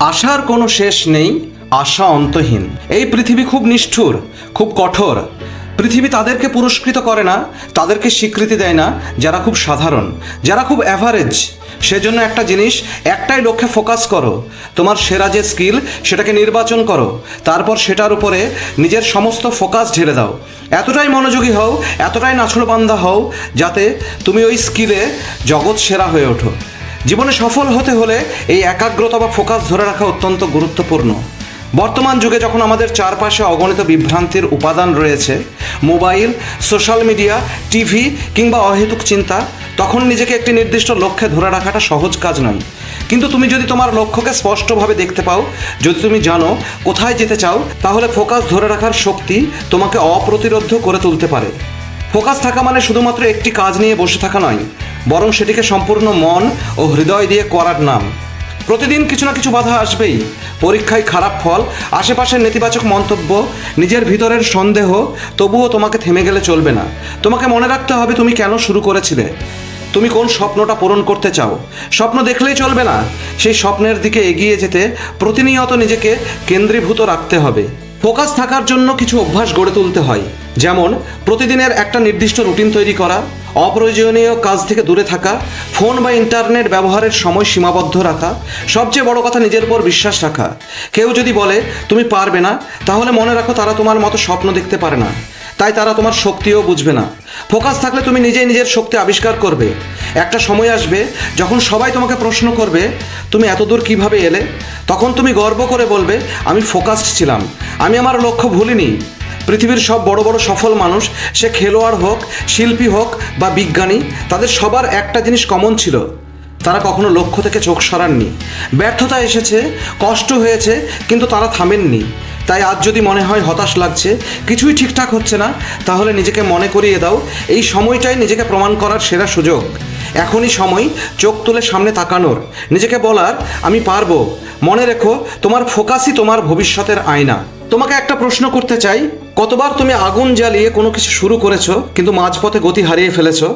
আশার কোনো শেষ নেই, আশা অন্তহীন। এই পৃথিবী খুব নিষ্ঠুর, খুব কঠোর। পৃথিবী তাদেরকে পুরস্কৃত করে না, তাদেরকে স্বীকৃতি দেয় না, যারা খুব সাধারণ, যারা খুব অ্যাভারেজ সেজন্য একটা জিনিস, একটাই লক্ষ্যে ফোকাস করো। তোমার সেরা যে স্কিল সেটাকে নির্বাচন করো। তারপর সেটার উপরে নিজের সমস্ত ফোকাস ঢেলে দাও। এতটাই মনোযোগী হও, এতটাই নাছড়বান্ধা হও, যাতে তুমি ওই স্কিলে জগৎ সেরা হয়ে ওঠো। জীবনে সফল হতে হলে এই একাগ্রতা বা ফোকাস ধরে রাখা অত্যন্ত গুরুত্বপূর্ণ। বর্তমান যুগে যখন আমাদের চারপাশে অগণিত বিভ্রান্তির উপাদান রয়েছে, মোবাইল, সোশ্যাল মিডিয়া, টিভি কিংবা অহেতুক চিন্তা, তখন নিজেকে একটি নির্দিষ্ট লক্ষ্যে ধরে রাখাটা সহজ কাজ নয়। কিন্তু তুমি যদি তোমার লক্ষ্যকে স্পষ্টভাবে দেখতে পাও, যদি তুমি জানো কোথায় যেতে চাও, তাহলে ফোকাস ধরে রাখার শক্তি তোমাকে অপ্রতিরোধ্য করে তুলতে পারে। ফোকাস থাকা মানে শুধুমাত্র একটি কাজ নিয়ে বসে থাকা নয় বরং সেটিকে সম্পূর্ণ মন ও হৃদয় দিয়ে করার নাম। প্রতিদিন কিছু না কিছু বাধা আসবেই। পরীক্ষায় খারাপ ফল, আশেপাশের নেতিবাচক মন্তব্য, নিজের ভিতরের সন্দেহ, তবুও তোমাকে থেমে গেলে চলবে না। তোমাকে মনে রাখতে হবে তুমি কেন শুরু করেছিলে। তুমি কোন স্বপ্নটা পূরণ করতে চাও? স্বপ্ন দেখলেই চলবে না। সেই স্বপ্নের দিকে এগিয়ে যেতে প্রতিনিয়ত নিজেকে কেন্দ্রীভূত রাখতে হবে। ফোকাস থাকার জন্য কিছু অভ্যাস গড়ে তুলতে হয়। যেমন, প্রতিদিনের একটা নির্দিষ্ট রুটিন তৈরি করা অপ্রয়োজনীয় কাজ থেকে দূরে থাকা, ফোন বা ইন্টারনেট ব্যবহারের সময় সীমাবদ্ধ রাখা, সবচেয়ে বড় কথা নিজের উপর বিশ্বাস রাখা। কেউ যদি বলে, তুমি পারবে না, তাহলে মনে রাখো তারা তোমার মতো স্বপ্ন দেখতে পারে না। তাই তারা তোমার শক্তিও বুঝবে না। ফোকাস থাকলে তুমি নিজেই নিজের শক্তি আবিষ্কার করবে। একটা সময় আসবে যখন সবাই তোমাকে প্রশ্ন করবে, তুমি এতদূর কীভাবে এলে? তখন তুমি গর্ব করে বলবে, আমি ফোকাসড ছিলাম। আমি আমার লক্ষ্য ভুলিনি। পৃথিবীর সব বড় বড় সফল মানুষ, সে খেলোয়াড় হোক, শিল্পী হোক বা বিজ্ঞানী, তাদের সবার একটা জিনিস কমন ছিল। তারা কখনো লক্ষ্য থেকে চোখ সরাননি। ব্যর্থতা এসেছে, কষ্ট হয়েছে, কিন্তু তারা থামেননি। তাই আজ যদি মনে হয় হতাশ লাগছে, কিছুই ঠিকঠাক হচ্ছে না, তাহলে নিজেকে মনে করিয়ে দাও, এই সময়টাই নিজেকে প্রমাণ করার সেরা সুযোগ। এখনই সময়, চোখ তুলে সামনে তাকানোর। নিজেকে বলার, আমি পারব। মনে রেখো, তোমার ফোকাসই তোমার ভবিষ্যতের আয়না। তোমাকে একটা প্রশ্ন করতে চাই। কতবার তুমি আগুন জ্বালিয়ে কোনো কিছু শুরু করেছ, কিন্তু মাঝপথে গতি হারিয়ে ফেলেছো?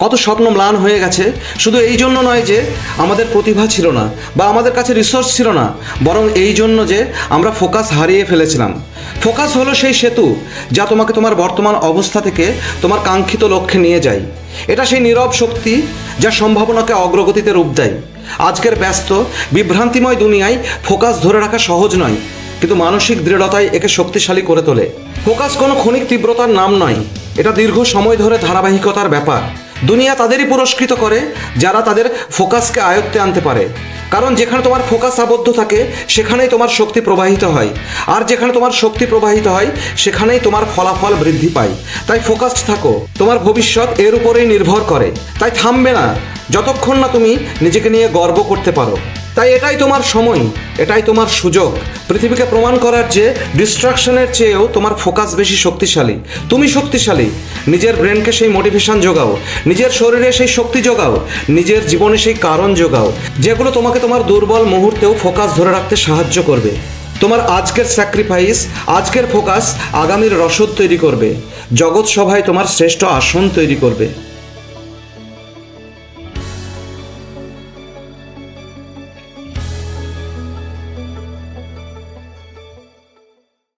কত স্বপ্ন ম্লান হয়ে গেছে, শুধু এই জন্য নয় যে আমাদের প্রতিভা ছিল না, বা আমাদের কাছে রিসোর্স ছিল না, বরং এই জন্য যে আমরা ফোকাস হারিয়ে ফেলেছিলাম। ফোকাস হলো সেই সেতু, যা তোমাকে তোমার বর্তমান অবস্থা থেকে তোমার কাঙ্ক্ষিত লক্ষ্যে নিয়ে যায়। এটা সেই নীরব শক্তি যা সম্ভাবনাকে অগ্রগতিতে রূপ দেয়। আজকের ব্যস্ত, বিভ্রান্তিময় দুনিয়ায় ফোকাস ধরে রাখা সহজ নয়। কিন্তু মানসিক দৃঢ়তাই একে শক্তিশালী করে তোলে। ফোকাস কোনো ক্ষণিক তীব্রতার নাম নয়। এটা দীর্ঘ সময় ধরে ধারাবাহিকতার ব্যাপার। দুনিয়া তাদেরই পুরস্কৃত করে, যারা তাদের ফোকাসকে আয়ত্তে আনতে পারে। কারণ যেখানে তোমার ফোকাস আবদ্ধ থাকে, সেখানেই তোমার শক্তি প্রবাহিত হয়। আর যেখানে তোমার শক্তি প্রবাহিত হয়, সেখানেই তোমার ফলাফল বৃদ্ধি পায়। তাই ফোকাসড থাকো। তোমার ভবিষ্যৎ এর উপরেই নির্ভর করে। তাই থামবে না। যতক্ষণ না তুমি নিজেকে নিয়ে গর্ব করতে পারো। তাই এটাই তোমার সময়, এটাই তোমার সুযোগ। পৃথিবীকে প্রমাণ করার যে ডিস্ট্রাকশনের চেয়েও তোমার ফোকাস বেশি শক্তিশালী। তুমি শক্তিশালী। নিজের ব্রেনকে সেই মোটিভেশন যোগাও। নিজের শরীরে সেই শক্তি যোগাও। নিজের জীবনে সেই কারণ যোগাও। যেগুলো তোমাকে তোমার দুর্বল মুহূর্তেও ফোকাস ধরে রাখতে সাহায্য করবে। তোমার আজকের স্যাক্রিফাইস, আজকের ফোকাস আগামীর রসদ তৈরি করবে। জগৎ সভায় তোমার শ্রেষ্ঠ আসন তৈরি করবে।